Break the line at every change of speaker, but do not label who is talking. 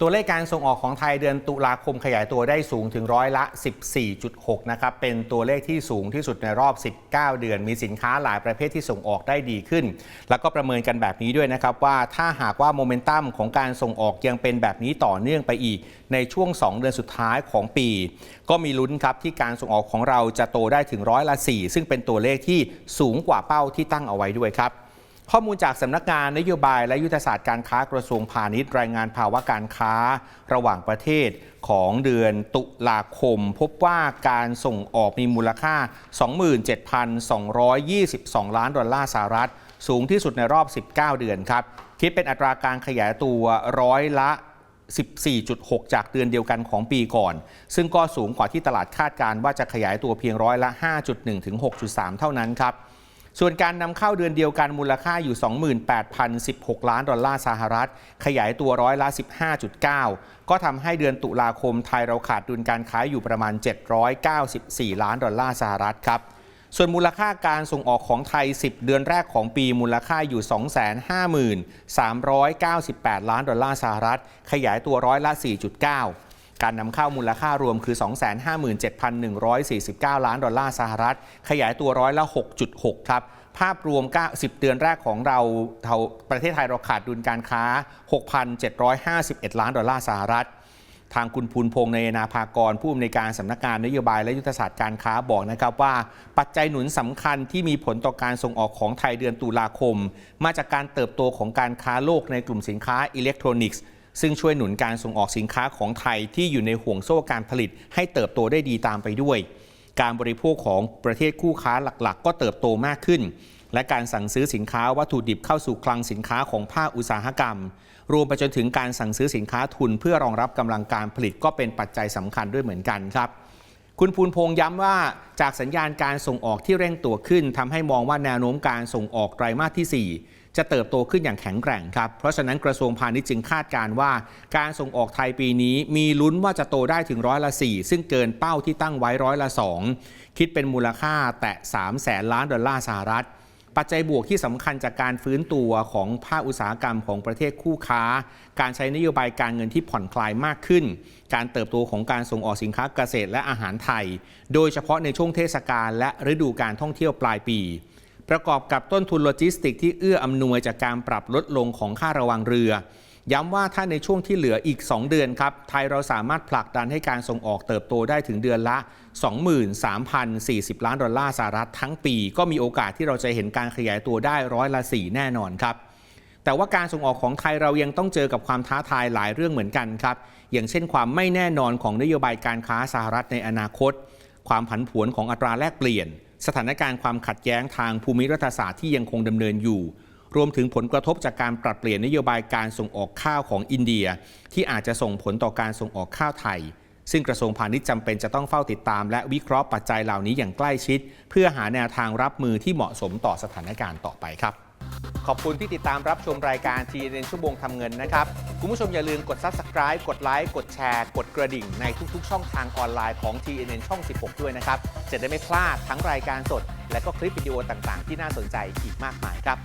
ตัวเลขการส่งออกของไทยเดือนตุลาคมขยายตัวได้สูงถึงร้อยละ 14.6 นะครับ เป็นตัวเลขที่สูงที่สุดในรอบ 19 เดือน มีสินค้าหลายประเภทที่ส่งออกได้ดีขึ้น แล้วก็ประเมินกันแบบนี้ด้วยนะครับว่าถ้าหากว่าโมเมนตัมของการส่งออกยังเป็นแบบนี้ต่อเนื่องไปอีก ในช่วง 2 เดือนสุดท้ายของปี ก็มีลุ้นครับที่การส่งออกของเราจะโตได้ถึงร้อยละ 4 ซึ่งเป็นตัวเลขที่สูงกว่าเป้าที่ตั้งเอาไว้ด้วยครับ ข้อมูลจากสำนักงานนโยบายและยุทธศาสตร์การค้ากระทรวงพาณิชย์รายงานภาวะการค้าระหว่างประเทศของเดือนตุลาคม พบว่าการส่งออกมีมูลค่า 27,222 ล้านดอลลาร์สหรัฐ สูงที่สุดในรอบ 19 เดือนครับ คิดเป็นอัตราการขยายตัวร้อยละ 14.6 จากเดือนเดียวกันของปีก่อน ซึ่งก็สูงกว่าที่ตลาดคาดการณ์ว่าจะขยายตัวเพียงร้อยละ 5.1 ถึง 6.3 เท่านั้นครับ ส่วนการนำเข้าเดือนเดียวกันมูลค่าอยู่ 28,016 ล้านดอลลาร์สหรัฐ ขยายตัวร้อยละ 15.9 ก็ทำให้เดือนตุลาคมไทยเราขาดดุลการค้าอยู่ประมาณ 794 ล้านดอลลาร์สหรัฐครับส่วนมูลค่าการส่งออกของไทย 10 เดือนแรกของปีมูลค่าอยู่ 253,98 ล้านดอลลาร์สหรัฐ ขยายตัวร้อยละ 4.9 การนำเข้ามูลค่ารวมคือ 257,149 ล้านดอลลาร์สหรัฐ ขยายตัวร้อยละ 6.6 ครับ ภาพรวม10เดือนแรกของเราประเทศไทยเราขาดดุลการค้า 6,751 ล้านดอลลาร์สหรัฐทางคุณภูลพงษ์ในนาภากร ผู้อำนวยการสำนักงานนโยบายและยุทธศาสตร์การค้าบอกนะครับว่า ปัจจัยหนุนสำคัญที่มีผลต่อการส่งออกของไทยเดือนตุลาคม มาจากการเติบโตของการค้าโลกในกลุ่มสินค้าอิเล็กทรอนิกส์ ซึ่งช่วยหนุนการส่งออกสินค้าของไทยที่อยู่ในห่วงโซ่การผลิต ให้เติบโตได้ดีตามไปด้วย การบริโภคของประเทศคู่ค้าหลักๆ ก็เติบโตมากขึ้น และการสั่งซื้อสินค้าวัตถุดิบเข้าสู่คลังสินค้าของภาคอุตสาหกรรม รวมไปจนถึงการสั่งซื้อสินค้าทุน เพื่อรองรับกำลังการผลิตก็เป็นปัจจัยสำคัญด้วยเหมือนกันครับคุณภูลพงษ์ย้ำว่าจากสัญญาณการส่งออกที่เร่งตัวขึ้นทำให้มองว่าแนวโน้มการส่งออกไตรมาสที่ 4 จะเติบโตขึ้นอย่างแข็งแกร่งครับ เพราะฉะนั้นกระทรวงพาณิชย์จึงคาดการว่า การส่งออกไทยปีนี้มีลุ้นว่าจะโตได้ถึงร้อยละ 4 ซึ่งเกินเป้าที่ตั้งไว้ร้อยละ 2 คิดเป็นมูลค่าแตะ3แสนล้านดอลลาร์สหรัฐปัจจัยบวกที่สำคัญจากการฟื้นตัวของภาคอุตสาหกรรมของประเทศคู่ค้า การใช้นโยบายการเงินที่ผ่อนคลายมากขึ้น การเติบโตของการส่งออกสินค้าเกษตรและอาหารไทย โดยเฉพาะในช่วงเทศกาลและฤดูการท่องเที่ยวปลายปี ประกอบกับต้นทุนโลจิสติกที่เอื้ออำนวยจากการปรับลดลงของค่าระวังเรือ ย้ำว่าถ้าในช่วงที่เหลืออีก 2 เดือนครับ ไทยเราสามารถผลักดันให้การส่งออกเติบโตได้ถึงเดือนละ 23,040 ล้านดอลลาร์สหรัฐทั้งปี ก็มีโอกาสที่เราจะเห็นการขยายตัวได้ร้อยละ4แน่นอนครับแต่ว่าการส่งออกของไทยเรายังต้องเจอกับความท้าทายหลายเรื่องเหมือนกันครับ อย่างเช่นความไม่แน่นอนของนโยบายการค้าสหรัฐในอนาคต ความผันผวนของอัตราแลกเปลี่ยน สถานการณ์ความขัดแย้งทางภูมิรัฐศาสตร์ที่ยังคงดำเนินอยู่ รวมถึงผลกระทบจากการปรับเปลี่ยนนโยบายการส่งออกข้าวของอินเดีย ที่อาจจะส่งผลต่อการส่งออกข้าวไทย ซึ่งกระทรวงพาณิชย์จำเป็นจะต้องเฝ้าติดตาม และวิเคราะห์ปัจจัยเหล่านี้อย่างใกล้ชิด เพื่อหาแนวทางรับมือที่เหมาะสมต่อสถานการณ์ต่อไปครับ ขอบคุณที่ติดตามรับชมรายการ TNN ชั่วโมงทำเงินนะครับ คุณผู้ชมอย่าลืมกด Subscribe กดไลค์กดแชร์ กดกระดิ่งในทุกๆ ช่องทางออนไลน์ของ TNN ช่อง 16 ด้วยนะครับ จะได้ไม่พลาดทั้งรายการสด และก็คลิปวิดีโอต่างๆ ที่น่าสนใจอีกมากมายครับ